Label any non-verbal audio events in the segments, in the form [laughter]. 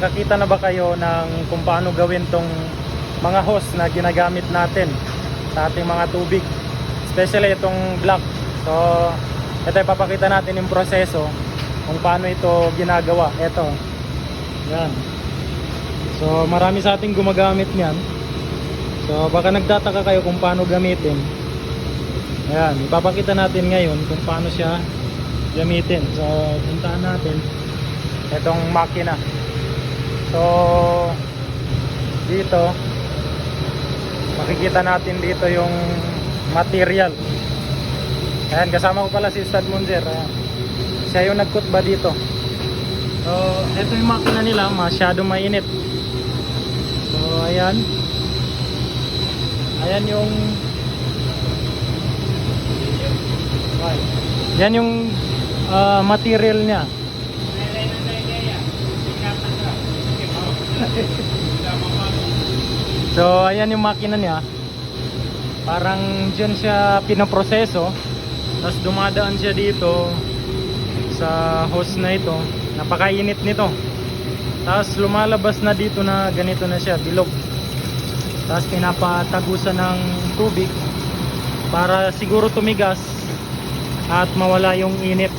Nakakita na ba kayo ng kung paano gawin tong mga hose na ginagamit natin sa ating mga tubig? Especially itong block. So, ito ipapakita natin yung proseso kung paano ito ginagawa. Ito. Yan. So, marami sa ating gumagamit niyan. So, baka nagtataka kayo kung paano gamitin. Ayan, ipapakita natin ngayon kung paano siya gamitin. So, puntahan natin itong makina. So, dito, makikita natin dito yung material. Ayan, kasama ko pala si Ustad Munzer. Ayan. Siya yung nagkutba dito. So, ito yung makina nila, masyado mainit. So, ayan. Ayan yung Yan yung ah, material niya. So, ayan yung makina niya. Parang dyan siya pinoproseso. Tapos dumadaan siya dito sa hose na ito. Napakainit nito. Tapos lumalabas na dito na ganito na siya, bilog. Tapos pinapatagusan ng tubig para siguro tumigas at mawala yung init.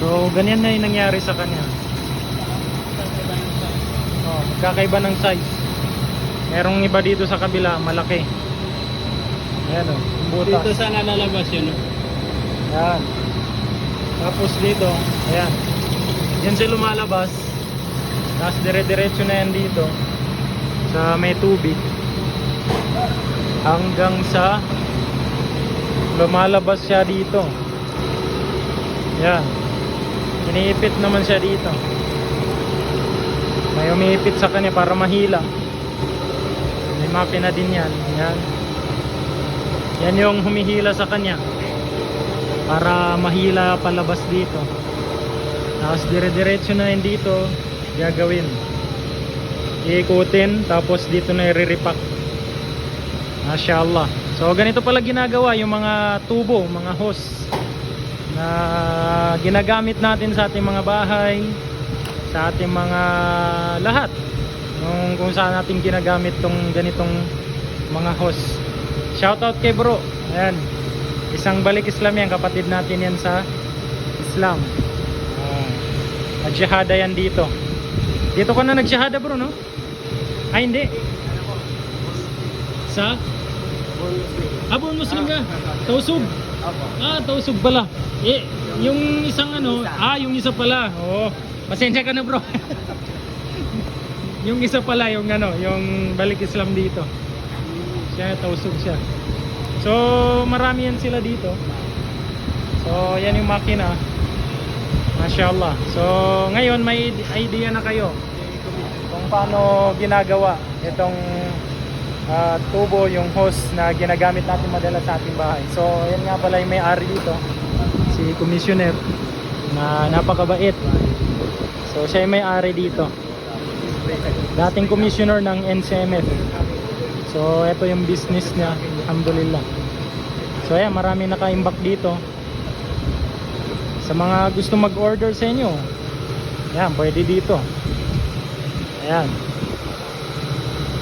So, ganyan na yung nangyari sa kanya. Oh, kakaiba ng size. Merong iba dito sa kabila, malaki. Ayan o, butas. Dito sana lalabas yun. no? Ayan. Tapos dito, ayan. Yan siya lumalabas. Tapos dire-diretso na yan dito. Sa may tubig. Hanggang sa lumalabas siya dito. Yan. Iniipit naman siya dito. May umiipit sa kanya para mahila. May makina din yan. Yan. Yan yung humihila sa kanya para mahila palabas dito tapos dire-diretso na yun dito gagawin iikutin tapos dito na i-repack Mashallah so ganito pala ginagawa yung mga tubo mga hose na ginagamit natin sa ating mga bahay sa ating mga lahat nung kung saan natin ginagamit tong ganitong mga hose shoutout kay bro ayan Isang balik Islam yan, kapatid natin yan sa Islam. Ah, nagjihada yan dito. Dito ka na nagjihada bro, no? Ay, hindi. Sa? Abon Muslim ka? Tausug? Ah, tausug pala. Eh, yung isang ano, ah, yung isa pala. Oo. Pasensya ka na bro. [laughs] yung isa pala, yung ano, yung balik Islam dito. Siya, tausug siya. So, marami yan sila dito. So, yan yung makina. Mashallah. So, ngayon may idea na kayo kung paano ginagawa itong ah, tubo, yung hose na ginagamit natin madalas sa ating bahay. So, yan nga pala yung may-ari dito. Si Commissioner na napakabait. So, siya yung may-ari dito. Dating commissioner ng NCMF. So, ito yung business niya. Alhamdulillah. So, ayan, marami naka-imbak dito. Sa mga gusto mag-order sa inyo, ayan, pwede dito. Ayan.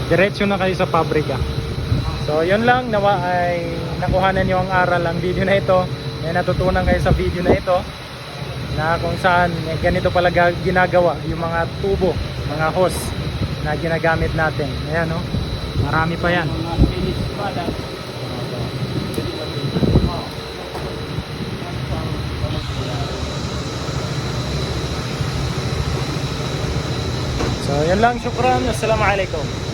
Diretso na kayo sa pabrika. So, yun lang. Nawa ay nakuhanan nyo ang aral ang video na ito. May natutunan kayo sa video na ito na kung saan ganito pala ga- ginagawa yung mga tubo, mga hose na ginagamit natin. Ayan, no? Marami pa yan. So, yun lang. Syukran. Assalamualaikum.